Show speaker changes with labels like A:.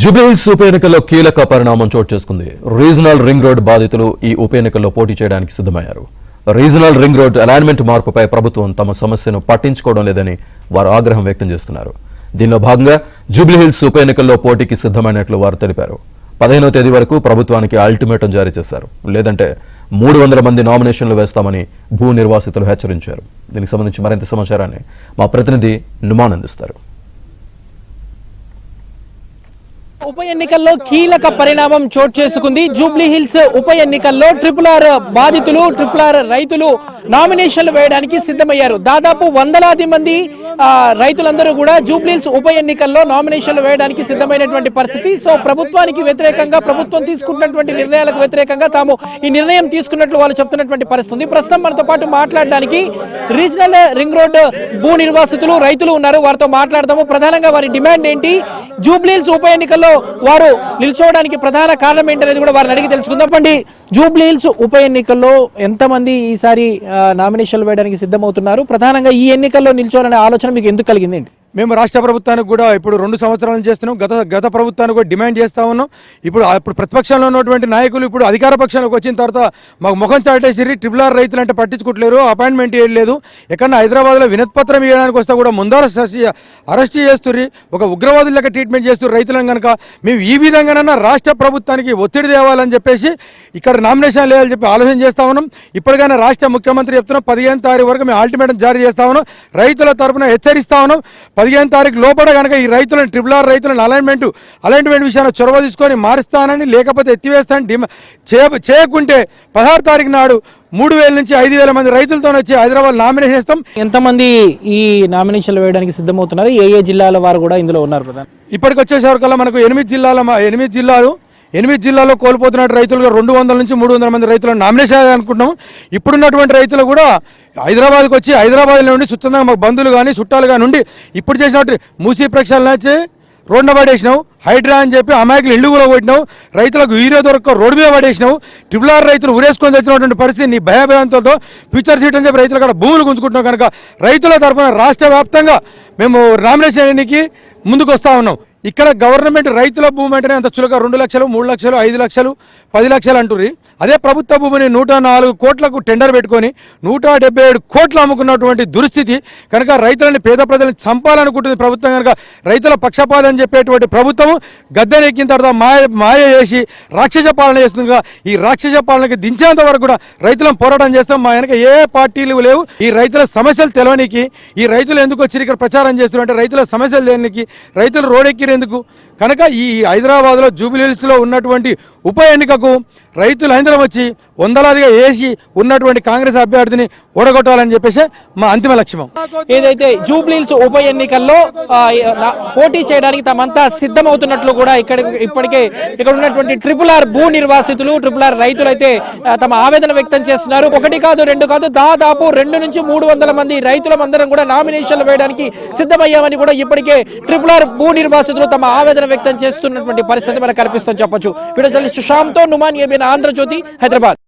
A: జూబ్లీహిల్స్ ఉప ఎన్నికల్లో కీలక పరిణామం చోటు చేసుకుంది. రీజనల్ రింగ్ రోడ్ బాధితులు ఈ ఉప ఎన్నికల్లో పోటీ చేయడానికి సిద్ధమయ్యారు. రీజనల్ రింగ్ రోడ్ అలైన్మెంట్ మార్పుపై ప్రభుత్వం తమ సమస్యను పట్టించుకోవడం లేదని వారు ఆగ్రహం వ్యక్తం చేస్తున్నారు. దీనిలో భాగంగా జూబ్లీహిల్స్ ఉప ఎన్నికల్లో పోటీకి సిద్ధమైనట్లు వారు తెలిపారు. పదిహేనో తేదీ వరకు ప్రభుత్వానికి అల్టిమేటం జారీ చేశారు. లేదంటే మూడు వందల మంది నామినేషన్లు వేస్తామని భూ నిర్వాసితులు హెచ్చరించారు. దీనికి సంబంధించి మరింత సమాచారాన్ని మా ప్రతినిధి నుమాన్ అందిస్తారు
B: ఉప ఎన్నికల్లో కీలక పరిణామం చోటు చేసుకుంది. జూబ్లీ హిల్స్ ఉప ఎన్నికల్లో ట్రిపుల్ ఆర్ బాధితులు ట్రిపుల్ ఆర్ రైతులు నామినేషన్లు వేయడానికి సిద్ధమయ్యారు. దాదాపు వందలాది మంది రైతులందరూ కూడా జూబ్లీల్స్ ఉప ఎన్నికల్లో నామినేషన్లు వేయడానికి సిద్ధమైనటువంటి పరిస్థితి. సో ప్రభుత్వానికి వ్యతిరేకంగా ప్రభుత్వం తీసుకున్నటువంటి నిర్ణయాలకు వ్యతిరేకంగా తాము ఈ నిర్ణయం తీసుకున్నట్లు వాళ్ళు చెప్తున్నటువంటి పరిస్థితి. ప్రస్తుతం మనతో పాటు మాట్లాడడానికి రీజనల్ రింగ్ రోడ్ భూ నిర్వాసితులు రైతులు ఉన్నారు. వారితో మాట్లాడదాము. ప్రధానంగా వారి డిమాండ్ ఏంటి? జూబ్లీల్స్ ఉప ఎన్నికల్లో వారు నిల్చోవడానికి ప్రధాన కారణం ఏంటనేది కూడా వారిని అడిగి తెలుసుకుందాం. అండి జూబ్లీల్స్ ఉప ఎన్నికల్లో ఎంతమంది ఈసారి నామినేషన్లు వేయడానికి సిద్ధమవుతున్నారు? ప్రధానంగా ఈ ఎన్నికల్లో నిల్చోవాలనే ఆలోచన మీకు ఎందుకు కలిగింది ఏంటి?
C: మేము రాష్ట్ర ప్రభుత్వానికి కూడా ఇప్పుడు రెండు సంవత్సరాలు చేస్తున్నాం. గత గత ప్రభుత్వానికి కూడా డిమాండ్ చేస్తూ ఉన్నాం. ఇప్పుడు అప్పుడు ఇప్పుడు ప్రతిపక్షంలో ఉన్నటువంటి నాయకులు ఇప్పుడు అధికార పక్షానికి వచ్చిన తర్వాత మాకు ముఖం చాటేసిరి ట్రిపుల్ ఆర్ రైతులు అంటే పట్టించుకోవట్లేరు అపాయింట్మెంట్ ఇవ్వలేదు ఎక్కడన్నా హైదరాబాద్లో వినతిపత్రం ఇవ్వడానికి వస్తే కూడా ముందర అరెస్ట్ చేస్తుర్రి. ఒక ఉగ్రవాదుల లెక్క ట్రీట్మెంట్ చేస్తున్నారు రైతులను కనుక మేము ఈ విధంగానన్నా రాష్ట్ర ప్రభుత్వానికి ఒత్తిడి తేవాలని చెప్పేసి ఇక్కడ నామినేషన్ లేదని చెప్పి ఆలోచన చేస్తా ఉన్నాం. ఇప్పటికైనా రాష్ట్ర ముఖ్యమంత్రి చెప్తున్నాం పదిహేను తారీఖు వరకు మేము అల్టిమేటం జారీ చేస్తా ఉన్నాం. రైతుల తరపున హెచ్చరిస్తా ఉన్నాం. పదిహేను తారీఖు లోపల కనుక ఈ రైతులను ట్రిపుల్ ఆర్ రైతులను అలైన్మెంట్ అలైన్మెంట్ విషయాన్ని చొరవ తీసుకొని మారుస్తానని లేకపోతే ఎత్తివేస్తానని డిమా చేయ చేయకుంటే పదహారు తారీఖు నాడు మూడు వేల నుంచి ఐదు వేల మంది రైతులతో వచ్చి హైదరాబాద్ నామినేషన్ చేస్తాం
B: ఎంతమంది ఈ నామినేషన్లు వేయడానికి సిద్ధమవుతున్నారు? ఏ ఏ జిల్లాల వారు కూడా ఇందులో ఉన్నారు ప్రధాన?
C: ఇప్పటికి వచ్చేసరికల్లా మనకు ఎనిమిది జిల్లాల ఎనిమిది జిల్లాలు ఎనిమిది జిల్లాల్లో కోల్పోతున్న రైతులుగా రెండు వందల నుంచి మూడు వందల మంది రైతులను నామినేషన్ అనుకుంటున్నాం ఇప్పుడున్నటువంటి రైతులు కూడా హైదరాబాద్కి వచ్చి హైదరాబాద్లో నుండి స్వచ్ఛందంగా మాకు బంధువులు కానీ చుట్టాలు కానీ ఉండి ఇప్పుడు చేసినట్టు మూసీ ప్రక్షాళన వచ్చి రోడ్డు పడేసినావు హైడ్రా అని చెప్పి అమాయకులు ఇళ్ళు కూడా కొట్టినావు రైతులకు వీరే దొరక రోడ్డు మీద పడేసినావు ట్రిపుల్ ఆర్ రైతులు ఉరేసుకొని తెచ్చినటువంటి పరిస్థితి నీ భయభ్రాంతులతో ఫ్యూచర్ సీట్ అని చెప్పి రైతులు అక్కడ భూములు గుంజుకుంటున్నావు కనుక రైతుల తరఫున రాష్ట్ర వ్యాప్తంగా మేము నామినేషన్ ముందుకు వస్తూ ఉన్నాం. ఇక్కడ గవర్నమెంట్ రైతుల భూమి అంటేనే అంత చులక రెండు లక్షలు మూడు లక్షలు ఐదు లక్షలు పది లక్షలు అంటుర్రి. అదే ప్రభుత్వ భూమిని నూట నాలుగు కోట్లకు టెండర్ పెట్టుకొని నూట డెబ్బై ఏడు కోట్లు అమ్ముకున్నటువంటి దుస్థితి కనుక రైతులని పేద ప్రజలను చంపాలనుకుంటుంది ప్రభుత్వం కనుక రైతుల పక్షపాతం అని చెప్పేటువంటి ప్రభుత్వం గద్దెనెక్కిన తర్వాత మాయ మాయ చేసి రాక్షస పాలన చేస్తుంది ఈ రాక్షస పాలనకి దించేంత వరకు కూడా రైతులను పోరాటం చేస్తాం. మా వెనక ఏ పార్టీలు లేవు. ఈ రైతుల సమస్యలు తెలవనికి ఈ రైతులు ఎందుకు వచ్చి ఇక్కడ ప్రచారం చేస్తున్నారు అంటే రైతుల సమస్యలు దేనికి? రైతులు ఎందుకు? కనుక ఈ హైదరాబాద్లో జూబిలీహిల్స్లో ఉన్నటువంటి ఉప ఎన్నికకు రైతులు అందరం వచ్చి వందలాదిగా వేసి ఉన్నటువంటి కాంగ్రెస్ అభ్యర్థిని ఓడగొట్టాలని చెప్పేసి మా అంతిమ లక్ష్యం.
B: ఏదైతే జూబ్లీహిల్స్ ఉప ఎన్నికల్లో పోటీ చేయడానికి తమంతా సిద్ధమవుతున్నట్లు కూడా ఇక్కడ ఇప్పటికే ఇక్కడ ఉన్నటువంటి ట్రిపుల్ ఆర్ భూ నిర్వాసితులు ట్రిపుల్ ఆర్ రైతులు అయితే తమ ఆవేదన వ్యక్తం చేస్తున్నారు. ఒకటి కాదు రెండు కాదు దాదాపు రెండు నుంచి మూడు వందల మంది రైతులందరం కూడా నామినేషన్లు వేయడానికి సిద్ధమయ్యామని కూడా ఇప్పటికే ట్రిపుల్ ఆర్ భూ నిర్వాసితులు తమ ఆవేదన వ్యక్తం చేస్తున్నటువంటి పరిస్థితి మనకు కనిపిస్తుంది చెప్పొచ్చు. వీడియో జర్నలిస్ట్ శ్యామ్తో నుమాన్ ఏబిన్ ఆంధ్రజ్యోతి హైదరాబాద్.